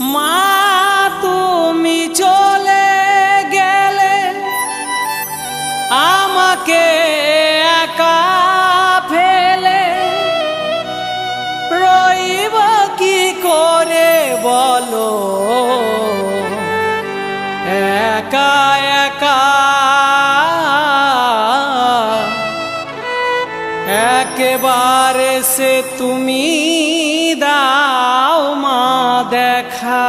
মা তুমি চলে গেলে আমাকে একা ফেলে করে বলো? একা একা একবারে সে তুমি দাও মা দেখা।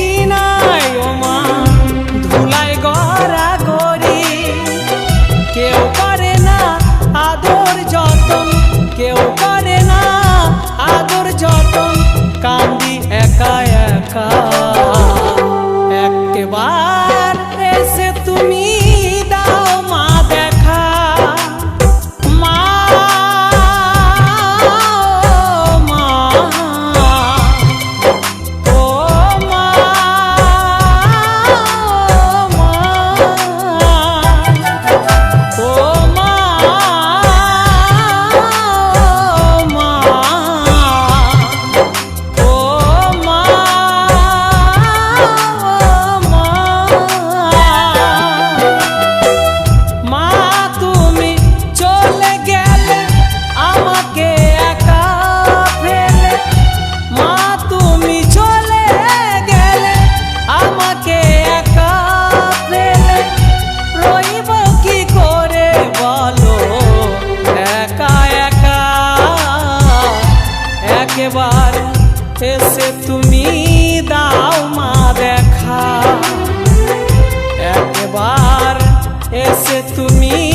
চিনায় ও মা। তুমি